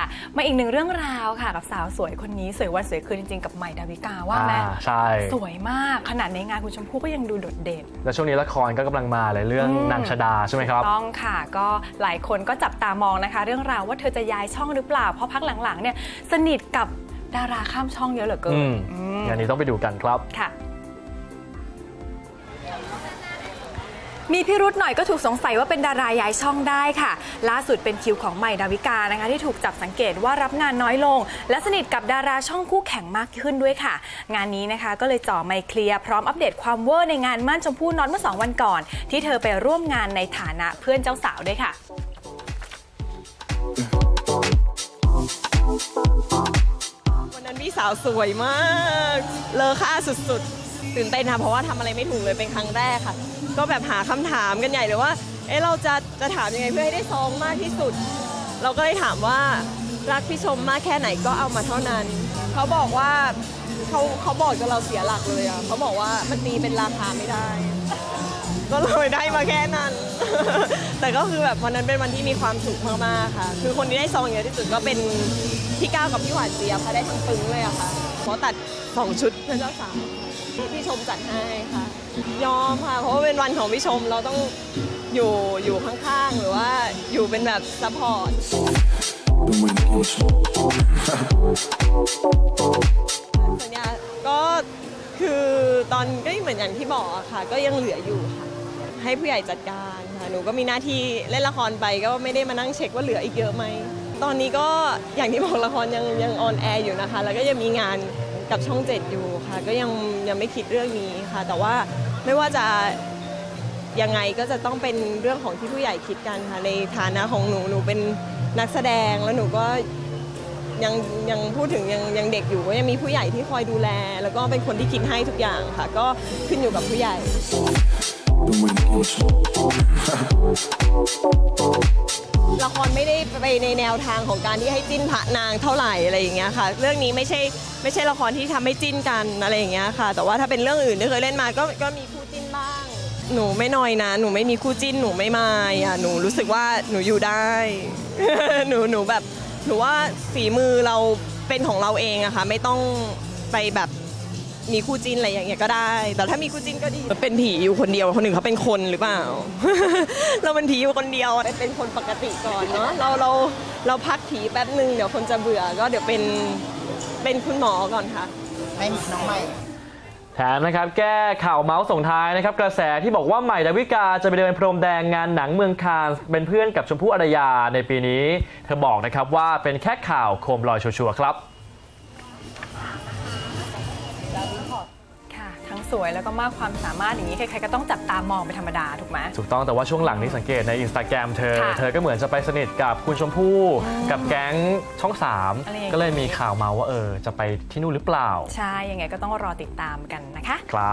ค่ะมาอีกหนึ่งเรื่องราวค่ะ กับสาวสวยคนนี้สวยวันสวยคืนจริงๆ กับใหม่ดาวิกาว่าไหมอ่าใช่ สวยมากขนาดในงานคุณชมพู่ก็ยังดูโดดเด่น แล้วช่วงนี้ละครก็กำลังมาเลยเรื่องอืม นางชดาใช่ไหมครับ ต้องค่ะก็หลายคนก็จับตามองนะคะ เรื่องราวว่าเธอจะย้ายช่องหรือเปล่า เพราะพักหลังๆเนี่ยสนิทกับดาราข้ามช่องเยอะเหลือเกิอืนมอืมงานนี้ต้องไปดูกันครับ ค่ะ มีพิรุธหน่อยก็ถูกสงสัยว่าเป็นดาราย้ายช่องได้ค่ะ ล่าสุดเป็นคิวของใหม่ดาวิกานะคะ ที่ถูกจับสังเกตว่ารับงานน้อยลง และสนิทกับดาราช่องคู่แข่งมากขึ้นด้วยค่ะ งานนี้นะคะก็เลยจ่อไมค์เคลียร์พร้อมอัปเดตความเวอร์ในงานมั่นชมพู่น็อตเมื่อสองวันก่อน ที่เธอไปร่วมงานในฐานะเพื่อนเจ้าสาวด้วยค่ะวันนั้นพี่สาวสวยมาก เลอค่าสุดๆ ตื่นเต้นค่ะเพราะว่าทำอะไรไม่ถูกเลยเป็นครั้งแรกค่ะ ก็แบบหาคำถามกันใหญ่เลยว่าเอ๊ะเราจะจะถามยังไงเพื่อให้ได้ซองมากที่สุด เราก็เลยถามว่ารักพี่ชมมากแค่ไหนก็เอามาเท่านั้น เขาบอกว่าเขาเขาบอกจนเราเสียหลักเลยอะเขาบอกว่ามันตีเป็นราคาไม่ได้ ก็เลยได้มาแค่นั้น แต่ก็คือแบบวันนั้นเป็นวันที่มีความสุขมากๆค่ะ คือคนที่ได้ซองเยอะที่สุดก็เป็นพี่ก้าวกับพี่หวานเจี๊ยบค่ะได้ทั้งปึ้งเลยอะค่ะเพราะตัดสองชุดเพื่อเจ้าสาวที่ พี่ชมจัดให้ค่ะ ยอมค่ะ เพราะว่าเป็นวันของพี่ชมเราต้องอยู่อยู่ข้างๆ หรือว่าอยู่เป็นแบบซัพพอร์ต สัญญาก็คือตอนก็เหมือนอย่างที่บอกอะค่ะ ก็ยังเหลืออยู่ค่ะ ให้ผู้ใหญ่จัดการค่ะ หนูก็มีหน้าที่เล่นละครไปก็ไม่ได้มานั่งเช็คว่าเหลืออีกเยอะไหม ตอนนี้ก็อย่างที่บอกละครยังยังออนแอร์อยู่นะคะ แล้วก็ยังมีงาน กับช่องเจ็ดอยู่ค่ะ ก็ยังยังไม่คิดเรื่องนี้ค่ะ แต่ว่าไม่ว่าจะยังไงก็จะต้องเป็นเรื่องของที่ผู้ใหญ่คิดกันค่ะ ในฐานะของหนูหนูเป็นนักแสดงแล้วหนูก็ยังยังพูดถึงยังยังเด็กอยู่ก็ยังมีผู้ใหญ่ที่คอยดูแล แล้วก็เป็นคนที่คิดให้ทุกอย่างค่ะ ก็ขึ้นอยู่กับผู้ใหญ่ ละครไม่ได้ไปในแนวทางของการที่ให้จิ้นพระนางเท่าไหร่อะไรอย่างเงี้ยค่ะ เรื่องนี้ไม่ใช่ไม่ใช่ละครที่ทำให้จิ้นกันอะไรอย่างเงี้ยค่ะ แต่ว่าถ้าเป็นเรื่องอื่นที่เคยเล่นมาก็ก็มีคู่จิ้นบ้าง หนูไม่น้อยนะ หนูไม่มีคู่จิ้นหนูไม่มายอะหนูรู้สึกว่าหนูอยู่ได้ หนูหนูแบบหนูว่าฝีมือเราเป็นของเราเองอะค่ะไม่ต้องไปแบบ มีคู่จิ้นอะไรอย่างเงี้ยก็ได้ แต่ถ้ามีคู่จิ้นก็ดีเป็นผีอยู่คนเดียวคนหนึ่งเขาเป็นคนหรือเปล่า เราเป็นผีอยู่คนเดียวไปเป็นคนปกติก่อนเนาะเราเราเราพักผีแป๊บหนึ่งเดี๋ยวคนจะเบื่อก็เดี๋ยวเป็นเป็นคุณหมอก่อนค่ะให้น้องใหม่แถมนะครับแก้ข่าวเมาส์ส่งท้ายนะครับกระแสที่บอกว่าใหม่ดาวิกาจะไปเดินพรมแดงงานหนังเมืองคานส์เป็นเพื่อนกับชมพู่อารยาในปีนี้ เธอบอกนะครับว่าเป็นแค่ข่าวโคมลอยชัวร์ๆครับ สวยแล้วก็มากความสามารถอย่างนี้ใครๆก็ต้องจับตามองเป็นธรรมดาถูกไหม ถูกต้องแต่ว่าช่วงหลังนี้สังเกตในอินสตาแกรมเธอ ค่ะเธอก็เหมือนจะไปสนิทกับคุณชมพู่ กับแก๊งช่อง อะไรอย่างนี้ 3 ก็เลยมีข่าวมาว่าเออจะไปที่นู่นหรือเปล่าใช่ยังไงก็ต้องรอติดตามกันนะคะ ครับ